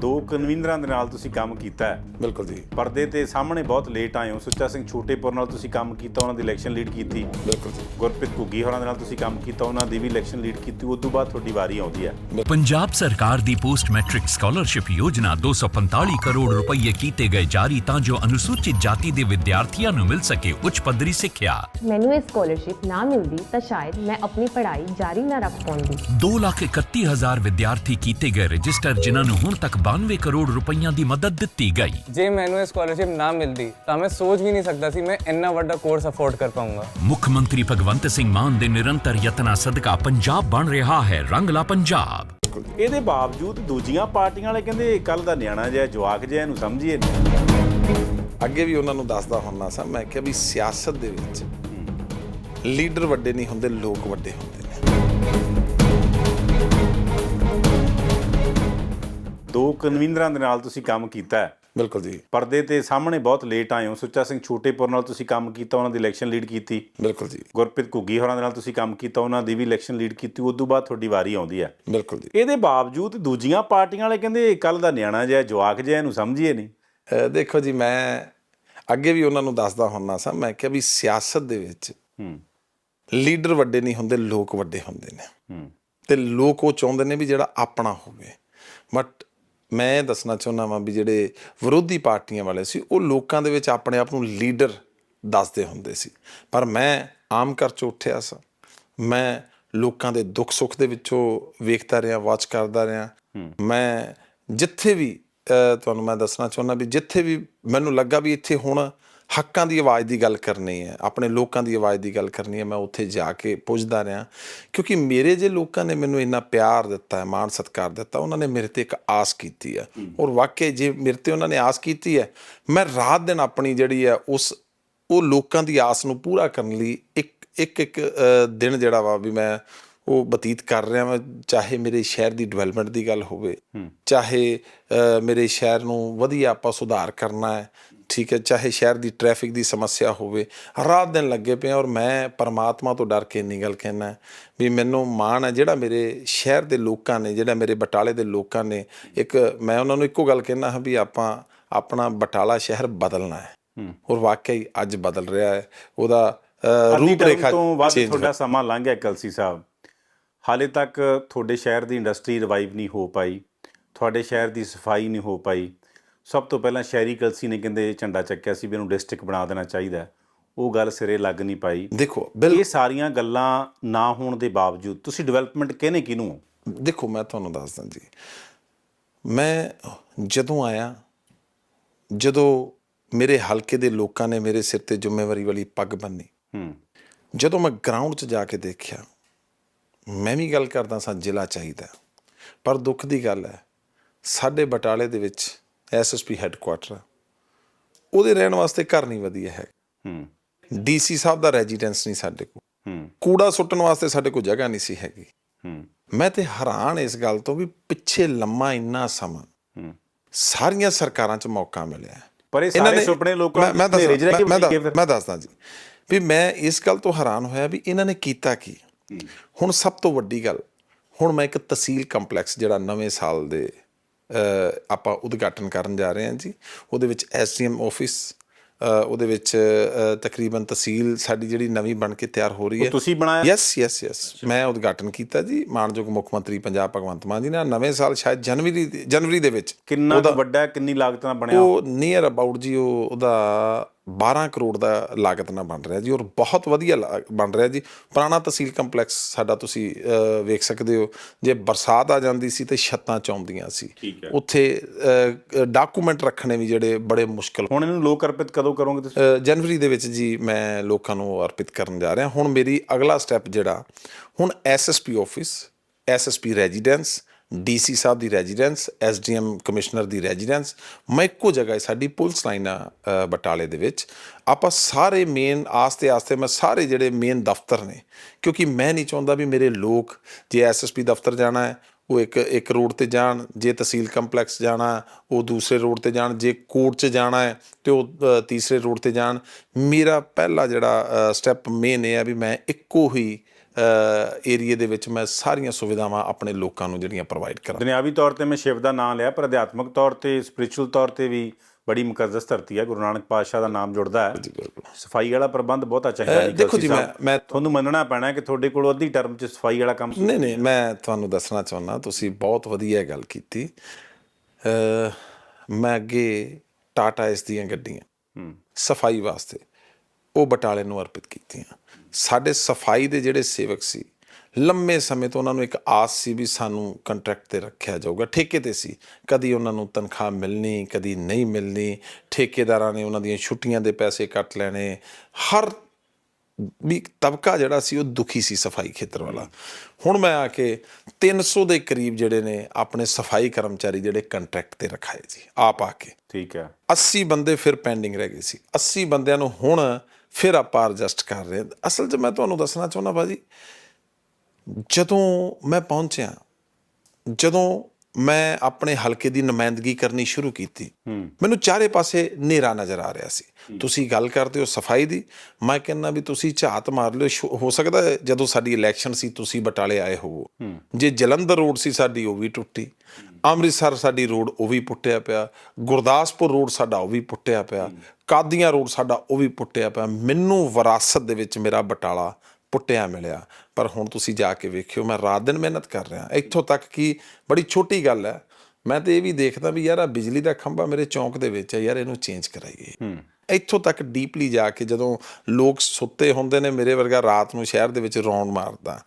ਦੋ ਕਨਵੀਨਰਾਂ ਦੇ ਨਾਲ ਤੁਸੀਂ ਕੰਮ ਕੀਤਾ ਹੈ। ਬਿਲਕੁਲ ਜੀ। ਪਰਦੇ ਤੇ ਸਾਹਮਣੇ ਬਹੁਤ ਲੇਟ ਆਏ ਹੋ। ਸੁੱਚਾ ਸਿੰਘ ਛੋਟੇਪੁਰ ਨਾਲ ਤੁਸੀਂ ਕੰਮ ਕੀਤਾ ਉਹਨਾਂ ਦੀ ਇਲੈਕਸ਼ਨ ਲੀਡ ਕੀਤੀ। ਬਿਲਕੁਲ ਜੀ। ਗੁਰਪ੍ਰੀਤ ਘੁੱਗੀ ਹੋਰਾਂ ਦੇ ਨਾਲ ਤੁਸੀਂ ਕੰਮ ਕੀਤਾ ਉਹਨਾਂ ਦੀ ਵੀ ਇਲੈਕਸ਼ਨ ਲੀਡ ਕੀਤੀ। ਉਸ ਤੋਂ ਬਾਅਦ ਤੁਹਾਡੀ ਵਾਰੀ ਆਉਂਦੀ ਹੈ। ਪੰਜਾਬ ਸਰਕਾਰ ਦੀ ਪੋਸਟ ਮੈਟ੍ਰਿਕ ਸਕਾਲਰਸ਼ਿਪ ਯੋਜਨਾ 245 ਕਰੋੜ ਰੁਪਏ ਕੀਤੇ ਗਏ ਜਾਰੀ ਤਾਂ ਜੋ ਅਨੁਸੂਚਿਤ ਜਾਤੀ ਦੇ ਵਿਦਿਆਰਥੀਆਂ ਨੂੰ ਮਿਲ ਸਕੇ ਉੱਚ ਪੱਧਰੀ ਸਿੱਖਿਆ। ਮੈਨੂੰ ਇਹ ਸਕਾਲਰਸ਼ਿਪ ਨਾ ਮਿਲਦੀ ਤਾਂ ਸ਼ਾਇਦ ਮੈਂ ਆਪਣੀ ਪੜ੍ਹਾਈ ਜਾਰੀ ਨਾ ਰੱਖ ਪਾਉਂਦੀ। 231000 ਵਿਦਿਆਰਥੀ ਕੀਤੇ ਗਏ ਰਜਿਸਟਰ ਜਿਨ੍ਹਾਂ ਨੂੰ ਹੁਣ ਤੱਕ 92 ਕਰੋੜ ਰੁਪਈਆਂ ਦੀ ਮਦਦ ਦਿੱਤੀ ਗਈ। ਜੇ ਮੈਨੂੰ ਇਹ ਸਕਾਲਰਸ਼ਿਪ ਨਾ ਮਿਲਦੀ ਤਾਂ ਮੈਂ ਸੋਚ ਵੀ ਨਹੀਂ ਸਕਦਾ ਸੀ ਮੈਂ ਇੰਨਾ ਵੱਡਾ ਕੋਰਸ ਅਫੋਰਡ ਕਰ ਪਾਉਂਗਾ ਮੁੱਖ ਮੰਤਰੀ ਭਗਵੰਤ ਸਿੰਘ ਮਾਨ ਦੇ ਨਿਰੰਤਰ ਯਤਨਾਂ ਸਦਕਾ ਪੰਜਾਬ ਬਣ ਰਿਹਾ ਹੈ ਰੰਗਲਾ ਪੰਜਾਬ। ਇਹਦੇ ਬਾਵਜੂਦ ਦੂਜੀਆਂ ਪਾਰਟੀਆਂ ਵਾਲੇ ਕਹਿੰਦੇ ਕੱਲ ਦਾ ਨਿਆਣਾ ਜਿਹਾ ਜਵਾਕ ਜਿਹਾ ਇਹਨੂੰ ਸਮਝੀਏ ਨਹੀਂ। ਅੱਗੇ ਵੀ ਉਹਨਾਂ ਨੂੰ ਦੱਸਦਾ ਹੁੰਨਾ ਸਾਂ ਮੈਂ ਕਿਹਾ ਵੀ ਸਿਆਸਤ ਦੇ ਵਿੱਚ ਲੀਡਰ ਵੱਡੇ ਨਹੀਂ ਹੁੰਦੇ ਲੋਕ ਵੱਡੇ ਹੁੰਦੇ। ਦੋ ਕਨਵੀਨਰਾਂ ਦੇ ਨਾਲ ਤੁਸੀਂ ਕੰਮ ਕੀਤਾ ਹੈ। ਬਿਲਕੁਲ ਜੀ। ਪਰਦੇ ਤੇ ਸਾਹਮਣੇ ਬਹੁਤ ਲੇਟ ਆਏ ਹੋ। ਸੁੱਚਾ ਸਿੰਘ ਛੋਟੇਪੁਰ ਨਾਲ ਤੁਸੀਂ ਕੰਮ ਕੀਤਾ ਉਹਨਾਂ ਦੀ ਇਲੈਕਸ਼ਨ ਲੀਡ ਕੀਤੀ। ਬਿਲਕੁਲ ਜੀ। ਗੁਰਪ੍ਰੀਤ ਘੁੱਗੀ ਹੋਰਾਂ ਦੇ ਨਾਲ ਤੁਸੀਂ ਕੰਮ ਕੀਤਾ ਉਹਨਾਂ ਦੀ ਵੀ ਇਲੈਕਸ਼ਨ ਲੀਡ ਕੀਤੀ ਉਸ ਤੋਂ ਬਾਅਦ ਤੁਹਾਡੀ ਵਾਰੀ ਆਉਂਦੀ ਹੈ। ਬਿਲਕੁਲ ਜੀ। ਇਹਦੇ ਬਾਵਜੂਦ ਦੂਜੀਆਂ ਪਾਰਟੀਆਂ ਵਾਲੇ ਕਹਿੰਦੇ ਕੱਲ ਦਾ ਨਿਆਣਾ ਜਿਹਾ ਜਵਾਕ ਜਿਹਾ ਇਹਨੂੰ ਸਮਝੀਏ ਨਹੀਂ। ਦੇਖੋ ਜੀ ਮੈਂ ਅੱਗੇ ਵੀ ਉਹਨਾਂ ਨੂੰ ਦੱਸਦਾ ਹੁੰਨਾ ਸਾਂ ਮੈਂ ਕਿਹਾ ਵੀ ਸਿਆਸਤ ਦੇ ਵਿੱਚ ਹੂੰ। ਲੀਡਰ ਵੱਡੇ ਨਹੀਂ ਹੁੰਦੇ ਲੋਕ ਵੱਡੇ ਹੁੰਦੇ ਨੇ। ਹੂੰ। ਤੇ ਲੋਕ ਉਹ ਚਾਹੁੰਦੇ ਨੇ ਵੀ ਜਿਹੜਾ ਆਪਣਾ ਹੋਵੇ। ਬਟ ਮੈਂ ਦੱਸਣਾ ਚਾਹੁੰਦਾ ਵਾਂ ਵੀ ਜਿਹੜੇ ਵਿਰੋਧੀ ਪਾਰਟੀਆਂ ਵਾਲੇ ਸੀ ਉਹ ਲੋਕਾਂ ਦੇ ਵਿੱਚ ਆਪਣੇ ਆਪ ਨੂੰ ਲੀਡਰ ਦੱਸਦੇ ਹੁੰਦੇ ਸੀ। ਪਰ ਮੈਂ ਆਮ ਘਰ ਚ ਉੱਠਿਆ ਸਾਂ। ਮੈਂ ਲੋਕਾਂ ਦੇ ਦੁੱਖ ਸੁੱਖ ਦੇ ਵਿੱਚੋਂ ਵੇਖਦਾ ਰਿਹਾ ਵਾਚ ਕਰਦਾ ਰਿਹਾ। ਮੈਂ ਜਿੱਥੇ ਵੀ ਤੁਹਾਨੂੰ ਮੈਂ ਦੱਸਣਾ ਚਾਹੁੰਦਾ ਵੀ ਜਿੱਥੇ ਵੀ ਮੈਨੂੰ ਲੱਗਾ ਵੀ ਇੱਥੇ ਹੁਣ ਹੱਕਾਂ ਦੀ ਆਵਾਜ਼ ਦੀ ਗੱਲ ਕਰਨੀ ਹੈ ਆਪਣੇ ਲੋਕਾਂ ਦੀ ਆਵਾਜ਼ ਦੀ ਗੱਲ ਕਰਨੀ ਹੈ ਮੈਂ ਉੱਥੇ ਜਾ ਕੇ ਪੁੱਛਦਾ ਰਿਹਾ ਕਿਉਂਕਿ ਮੇਰੇ ਜੇ ਲੋਕਾਂ ਨੇ ਮੈਨੂੰ ਇੰਨਾ ਪਿਆਰ ਦਿੱਤਾ ਹੈ ਮਾਣ ਸਤਿਕਾਰ ਦਿੱਤਾ ਉਹਨਾਂ ਨੇ ਮੇਰੇ ਤੇ ਇੱਕ ਆਸ ਕੀਤੀ ਹੈ। ਔਰ ਵਾਕਈ ਜੇ ਮੇਰੇ ਤੇ ਉਹਨਾਂ ਨੇ ਆਸ ਕੀਤੀ ਹੈ ਮੈਂ ਰਾਤ ਦਿਨ ਆਪਣੀ ਜਿਹੜੀ ਹੈ ਉਸ ਉਹ ਲੋਕਾਂ ਦੀ ਆਸ ਨੂੰ ਪੂਰਾ ਕਰਨ ਲਈ ਇੱਕ ਇੱਕ ਇੱਕ ਦਿਨ ਜਿਹੜਾ ਵਾ ਵੀ ਮੈਂ ਉਹ ਬਤੀਤ ਕਰ ਰਿਹਾ ਮੈਂ ਚਾਹੇ ਮੇਰੇ ਸ਼ਹਿਰ ਦੀ ਡਿਵੈਲਪਮੈਂਟ ਦੀ ਗੱਲ ਹੋਵੇ ਚਾਹੇ ਮੇਰੇ ਸ਼ਹਿਰ ਨੂੰ ਵਧੀਆ ਆਪਾਂ ਸੁਧਾਰ ਕਰਨਾ ਹੈ ਠੀਕ ਹੈ ਚਾਹੇ ਸ਼ਹਿਰ ਦੀ ਟ੍ਰੈਫਿਕ ਦੀ ਸਮੱਸਿਆ ਹੋਵੇ ਰਾਤ ਦਿਨ ਲੱਗੇ ਪਏ ਔਰ ਮੈਂ ਪਰਮਾਤਮਾ ਤੋਂ ਡਰ ਕੇ ਇੰਨੀ ਗੱਲ ਕਹਿਣਾ ਵੀ ਮੈਨੂੰ ਮਾਣ ਹੈ ਜਿਹੜਾ ਮੇਰੇ ਸ਼ਹਿਰ ਦੇ ਲੋਕਾਂ ਨੇ ਜਿਹੜਾ ਮੇਰੇ ਬਟਾਲੇ ਦੇ ਲੋਕਾਂ ਨੇ ਇੱਕ ਮੈਂ ਉਹਨਾਂ ਨੂੰ ਇੱਕੋ ਗੱਲ ਕਹਿਣਾ ਹਾਂ ਵੀ ਆਪਾਂ ਆਪਣਾ ਬਟਾਲਾ ਸ਼ਹਿਰ ਬਦਲਣਾ ਹੈ। ਔਰ ਵਾਕਈ ਅੱਜ ਬਦਲ ਰਿਹਾ ਹੈ ਉਹਦਾ ਰੂਪ ਰੇਖਾ ਤੋਂ ਵੱਧ ਤੁਹਾਡਾ ਸਮਾਂ ਲੰਘ ਗਿਆ ਕਲਸੀ ਸਾਹਿਬ। ਹਾਲੇ ਤੱਕ ਤੁਹਾਡੇ ਸ਼ਹਿਰ ਦੀ ਇੰਡਸਟਰੀ ਰਿਵਾਈਵ ਨਹੀਂ ਹੋ ਪਾਈ ਤੁਹਾਡੇ ਸ਼ਹਿਰ ਦੀ ਸਫ਼ਾਈ ਨਹੀਂ ਹੋ ਪਾਈ ਸਭ ਤੋਂ ਪਹਿਲਾਂ ਸ਼ਹਿਰੀ ਕਲਸੀ ਨੇ ਕਹਿੰਦੇ ਝੰਡਾ ਚੱਕਿਆ ਸੀ ਵੀ ਇਹਨੂੰ ਡਿਸਟ੍ਰਿਕਟ ਬਣਾ ਦੇਣਾ ਚਾਹੀਦਾ। ਉਹ ਗੱਲ ਸਿਰੇ ਲੱਗ ਨਹੀਂ ਪਾਈ ਦੇਖੋ ਇਹ ਸਾਰੀਆਂ ਗੱਲਾਂ ਨਾ ਹੋਣ ਦੇ ਬਾਵਜੂਦ ਤੁਸੀਂ ਡਿਵੈਲਪਮੈਂਟ ਕਿਹਨੂੰ ਹੋ? ਦੇਖੋ ਮੈਂ ਤੁਹਾਨੂੰ ਦੱਸਦਾ ਜੀ ਮੈਂ ਜਦੋਂ ਆਇਆ ਜਦੋਂ ਮੇਰੇ ਹਲਕੇ ਦੇ ਲੋਕਾਂ ਨੇ ਮੇਰੇ ਸਿਰ ਤੇ ਜ਼ਿੰਮੇਵਾਰੀ ਵਾਲੀ ਪੱਗ ਬੰਨੀ ਹੂੰ ਜਦੋਂ ਮੈਂ ਗਰਾਊਂਡ 'ਚ ਜਾ ਕੇ ਦੇਖਿਆ ਮੈਂ ਵੀ ਗੱਲ ਕਰਦਾ ਸਾਂ ਜ਼ਿਲ੍ਹਾ ਚਾਹੀਦਾ ਪਰ ਦੁੱਖ ਦੀ ਗੱਲ ਹੈ ਸਾਡੇ ਬਟਾਲੇ ਦੇ ਵਿੱਚ ਐਸਐਸਪੀ ਹੈੱਡਕੁਆਟਰ ਉਹਦੇ ਰਹਿਣ ਵਾਸਤੇ ਘਰ ਨਹੀਂ ਵਧੀਆ ਹੈ। ਹੂੰ ਡੀਸੀ ਸਾਹਿਬ ਦਾ ਰੈਜ਼ੀਡੈਂਸ ਨਹੀਂ ਸਾਡੇ ਕੋਲ। ਹੂੰ। ਕੂੜਾ ਸੁੱਟਣ ਵਾਸਤੇ ਸਾਡੇ ਕੋਲ ਜਗ੍ਹਾ ਨਹੀਂ ਸੀ ਹੈਗੀ। ਹੂੰ। ਮੈਂ ਤੇ ਹੈਰਾਨ ਇਸ ਗੱਲ ਤੋਂ ਵੀ ਪਿੱਛੇ ਲੰਮਾ ਇੰਨਾ ਸਮਾਂ ਹੂੰ। ਸਾਰੀਆਂ ਸਰਕਾਰਾਂ 'ਚ ਮੌਕਾ ਮਿਲਿਆ। ਪਰ ਇਹ ਸਾਰੇ ਸੁਪਨੇ ਲੋਕਾਂ ਕੇ ਫਿਰ। ਮੈਂ ਦੱਸਦਾ ਜੀ ਵੀ ਮੈਂ ਇਸ ਗੱਲ ਤੋਂ ਹੈਰਾਨ ਹੋਇਆ ਵੀ ਇਹਨਾਂ ਨੇ ਕੀਤਾ ਕੀ। ਹੁਣ ਸਭ ਤੋਂ ਵੱਡੀ ਗੱਲ ਹੁਣ ਮੈਂ ਇੱਕ ਤਹਿਸੀਲ ਕੰਪਲੈਕਸ ਜਿਹੜਾ ਨਵੇਂ ਸਾਲ ਦੇ ਆਪਾਂ ਉਦਘਾਟਨ ਕਰਨ ਜਾ ਰਹੇ ਹਾਂ ਜੀ ਉਹਦੇ ਵਿੱਚ ਐਸਡੀਐਮ ਆਫਿਸ ਉਹਦੇ ਵਿੱਚ ਤਕਰੀਬਨ ਤਹਿਸੀਲ ਸਾਡੀ ਜਿਹੜੀ ਨਵੀਂ ਬਣ ਕੇ ਤਿਆਰ ਹੋ ਰਹੀ ਹੈ। ਤੁਸੀਂ ਬਣਾਇਆ? ਯੈਸ ਯੈਸ ਯੈਸ ਮੈਂ ਉਦਘਾਟਨ ਕੀਤਾ ਜੀ ਮਾਨਯੋਗ ਮੁੱਖ ਮੰਤਰੀ ਪੰਜਾਬ ਭਗਵੰਤ ਮਾਨ ਜੀ ਨੇ ਨਵੇਂ ਸਾਲ ਸ਼ਾਇਦ ਜਨਵਰੀ ਜਨਵਰੀ ਦੇ ਵਿੱਚ। ਕਿੰਨਾ ਵੱਡਾ ਕਿੰਨੀ ਲਾਗਤ ਨਾਲ ਬਣਿਆ? ਉਹ ਨੀਅਰ ਅਬਾਊਟ ਜੀ ਉਹ ਉਹਦਾ 12 ਕਰੋੜ ਦਾ ਲਾਗਤ ਨਾਲ ਬਣ ਰਿਹਾ ਜੀ ਔਰ ਬਹੁਤ ਵਧੀਆ ਬਣ ਰਿਹਾ ਜੀ। ਪੁਰਾਣਾ ਤਹਿਸੀਲ ਕੰਪਲੈਕਸ ਸਾਡਾ ਤੁਸੀਂ ਵੇਖ ਸਕਦੇ ਹੋ। ਜੇ ਬਰਸਾਤ ਆ ਜਾਂਦੀ ਸੀ ਤੇ ਛੱਤਾਂ ਚੌਂਦੀਆਂ ਸੀ। ਉੱਥੇ ਡਾਕੂਮੈਂਟ ਰੱਖਣੇ ਵੀ ਜਿਹੜੇ ਬੜੇ ਮੁਸ਼ਕਲ ਹੁਣ ਇਹਨੂੰ ਲੋਕ ਅਰਪਿਤ ਕਦੋਂ ਕਰੋਗੇ ਤੁਸੀਂ? ਜਨਵਰੀ ਦੇ ਵਿੱਚ ਜੀ ਮੈਂ ਲੋਕਾਂ ਨੂੰ ਅਰਪਿਤ ਕਰਨ ਜਾ ਰਿਹਾ। ਹੁਣ ਮੇਰੀ ਅਗਲਾ ਸਟੈਪ ਜਿਹੜਾ ਹੁਣ SSP office SSP residence DC ਸਾਹਿਬ ਦੀ ਰੈਜ਼ੀਡੈਂਸ, ਐਸਡੀਐਮ ਕਮਿਸ਼ਨਰ ਦੀ ਰੈਜ਼ੀਡੈਂਸ, ਮੈਂ ਇੱਕੋ ਜਗ੍ਹਾ ਹੈ ਸਾਡੀ ਪੁਲਿਸ ਲਾਈਨ ਆ ਬਟਾਲੇ ਦੇ ਵਿੱਚ। ਆਪਾਂ ਸਾਰੇ ਮੇਨ ਆਸਤੇ ਆਸਤੇ ਮੈਂ ਸਾਰੇ ਜਿਹੜੇ ਮੇਨ ਦਫ਼ਤਰ ਨੇ, ਕਿਉਂਕਿ ਮੈਂ ਨਹੀਂ ਚਾਹੁੰਦਾ ਵੀ ਮੇਰੇ ਲੋਕ ਜੇ ਐਸਐਸਪੀ ਦਫ਼ਤਰ ਜਾਣਾ ਹੈ, ਉਹ ਇੱਕ ਇੱਕ ਰੋਡ ਤੇ ਜਾਣ, ਜੇ ਤਹਿਸੀਲ ਕੰਪਲੈਕਸ ਜਾਣਾ, ਉਹ ਦੂਸਰੇ ਰੋਡ ਤੇ ਜਾਣ, ਜੇ ਕੋਰਟ 'ਚ ਜਾਣਾ ਹੈ ਤੇ ਉਹ ਤੀਸਰੇ ਰੋਡ ਤੇ ਜਾਣ। ਮੇਰਾ ਪਹਿਲਾ ਜਿਹੜਾ ਸਟੈਪ ਮੇਨ ਇਹ ਹੈ ਵੀ ਮੈਂ ਇੱਕੋ ਹੀ ਏਰੀਏ ਦੇ ਵਿੱਚ ਮੈਂ ਸਾਰੀਆਂ ਸੁਵਿਧਾਵਾਂ ਆਪਣੇ ਲੋਕਾਂ ਨੂੰ ਜਿਹੜੀਆਂ ਪ੍ਰੋਵਾਈਡ ਕਰਾਂ। ਦੁਨਿਆਵੀ ਤੌਰ ਤੇ ਮੈਂ ਸ਼ਿਵ ਦਾ ਨਾਮ ਲਿਆ ਪਰ ਅਧਿਆਤਮਕ ਤੌਰ ਤੇ ਸਪਿਰਚੁਅਲ ਤੌਰ ਤੇ ਵੀ ਬੜੀ ਮੁਕੱਦਸ ਧਰਤੀ ਹੈ। ਗੁਰੂ ਨਾਨਕ ਪਾਤਸ਼ਾਹ ਦਾ ਨਾਮ ਜੁੜਦਾ ਹੈ। ਸਫ਼ਾਈ ਵਾਲਾ ਪ੍ਰਬੰਧ ਬਹੁਤਾ ਚੰਗਾ ਨਹੀਂ ਦੇਖੋ ਜੀ, ਮੈਂ-। ਮੈਂ- ਤੁਹਾਨੂੰ ਮੰਨਣਾ ਪੈਣਾ ਕਿ ਤੁਹਾਡੇ ਕੋਲ ਅੱਧੀ ਟਰਮ 'ਚ ਸਫ਼ਾਈ ਵਾਲਾ ਕੰਮ ਨਹੀਂ ਨਹੀਂ ਮੈਂ ਤੁਹਾਨੂੰ ਦੱਸਣਾ ਚਾਹੁੰਦਾ ਤੁਸੀਂ ਬਹੁਤ ਵਧੀਆ ਗੱਲ ਕੀਤੀ। ਮੈਂ ਅੱਗੇ ਟਾਟਾ ਇਸ ਦੀਆਂ ਗੱਡੀਆਂ ਸਫ਼ਾਈ ਵਾਸਤੇ। ਉਹ ਬਟਾਲੇ ਨੂੰ ਅਰਪਿਤ ਕੀਤੀਆਂ। ਸਾਡੇ ਸਫ਼ਾਈ ਦੇ ਜਿਹੜੇ ਸੇਵਕ ਸੀ ਲੰਮੇ ਸਮੇਂ ਤੋਂ ਉਹਨਾਂ ਨੂੰ ਇੱਕ ਆਸ ਸੀ ਵੀ ਸਾਨੂੰ ਕੰਟਰੈਕਟ ਤੇ ਰੱਖਿਆ ਜਾਊਗਾ। ਠੇਕੇ ਤੇ ਸੀ। ਕਦੀ ਉਹਨਾਂ ਨੂੰ ਤਨਖਾਹ ਮਿਲਣੀ ਕਦੀ ਨਹੀਂ ਮਿਲਣੀ। ਠੇਕੇਦਾਰਾਂ ਨੇ ਉਹਨਾਂ ਦੀਆਂ ਛੁੱਟੀਆਂ ਦੇ ਪੈਸੇ ਕੱਟ ਲੈਣੇ। ਹਰ ਵੀ ਤਬਕਾ ਜਿਹੜਾ ਸੀ ਉਹ ਦੁਖੀ ਸੀ ਸਫ਼ਾਈ ਖੇਤਰ ਵਾਲਾ। ਹੁਣ ਮੈਂ ਆ ਕੇ 300 ਦੇ ਕਰੀਬ ਜਿਹੜੇ ਨੇ ਆਪਣੇ ਸਫ਼ਾਈ ਕਰਮਚਾਰੀ ਜਿਹੜੇ ਕੰਟਰੈਕਟ ਤੇ ਰਖਾਏ ਜੀ ਆਪ ਆ ਕੇ। ਠੀਕ ਹੈ। 80 ਬੰਦੇ ਫਿਰ ਪੈਂਡਿੰਗ ਰਹਿ ਗਏ ਸੀ। 80 ਬੰਦਿਆਂ ਨੂੰ ਹੁਣ ਫਿਰ ਆਪਾਂ ਐਡਜਸਟ ਕਰ ਰਹੇ ਅਸਲ 'ਚ ਮੈਂ ਤੁਹਾਨੂੰ ਦੱਸਣਾ ਚਾਹੁੰਦਾ ਬਾਜੀ ਜਦੋਂ ਮੈਂ ਪਹੁੰਚਿਆ, ਜਦੋਂ ਮੈਂ ਆਪਣੇ ਹਲਕੇ ਦੀ ਨੁਮਾਇੰਦਗੀ ਕਰਨੀ ਸ਼ੁਰੂ ਕੀਤੀ। ਮੈਨੂੰ ਚਾਰੇ ਪਾਸੇ ਹਨੇਰਾ ਨਜ਼ਰ ਆ ਰਿਹਾ ਸੀ। ਤੁਸੀਂ ਗੱਲ ਕਰਦੇ ਹੋ ਸਫ਼ਾਈ ਦੀ। ਮੈਂ ਕਹਿੰਦਾ ਵੀ ਤੁਸੀਂ ਝਾਤ ਮਾਰ ਲਿਓ। ਹੋ ਸਕਦਾ ਹੈ ਜਦੋਂ ਸਾਡੀ ਇਲੈਕਸ਼ਨ ਸੀ ਤੁਸੀਂ ਬਟਾਲੇ ਆਏ ਹੋਵੋ। ਜੇ ਜਲੰਧਰ ਰੋਡ ਸੀ ਸਾਡੀ ਉਹ ਵੀ ਟੁੱਟੀ। ਅੰਮ੍ਰਿਤਸਰ ਸਾਡੀ ਰੋਡ ਉਹ ਵੀ ਪੁੱਟਿਆ ਪਿਆ। ਗੁਰਦਾਸਪੁਰ ਰੋਡ ਸਾਡਾ ਉਹ ਵੀ ਪੁੱਟਿਆ ਪਿਆ। ਕਾਦੀਆਂ ਰੋਡ ਸਾਡਾ ਉਹ ਵੀ ਪੁੱਟਿਆ ਪਿਆ। ਮੈਨੂੰ ਵਿਰਾਸਤ ਦੇ ਵਿੱਚ ਮੇਰਾ ਬਟਾਲਾ ਪੁੱਟਿਆ ਮਿਲਿਆ। ਪਰ ਹੁਣ ਤੁਸੀਂ ਜਾ ਕੇ ਵੇਖਿਓ ਮੈਂ ਰਾਤ ਦਿਨ ਮਿਹਨਤ ਕਰ ਰਿਹਾ। ਇੱਥੋਂ ਤੱਕ ਕਿ ਬੜੀ ਛੋਟੀ ਗੱਲ ਹੈ ਮੈਂ ਤੇ ਇਹ ਵੀ ਦੇਖਦਾ ਵੀ ਯਾਰ ਆ ਬਿਜਲੀ ਦਾ ਖੰਭਾ ਮੇਰੇ ਚੌਂਕ ਦੇ ਵਿੱਚ ਹੈ ਯਾਰ ਇਹਨੂੰ ਚੇਂਜ ਕਰਾਈਏ। ਇੱਥੋਂ ਤੱਕ ਡੀਪਲੀ ਜਾ ਕੇ ਜਦੋਂ ਲੋਕ ਸੁੱਤੇ ਹੁੰਦੇ ਨੇ ਮੇਰੇ ਵਰਗਾ ਰਾਤ ਨੂੰ ਸ਼ਹਿਰ ਦੇ ਵਿੱਚ ਰੌਣ ਮਾਰਦਾ।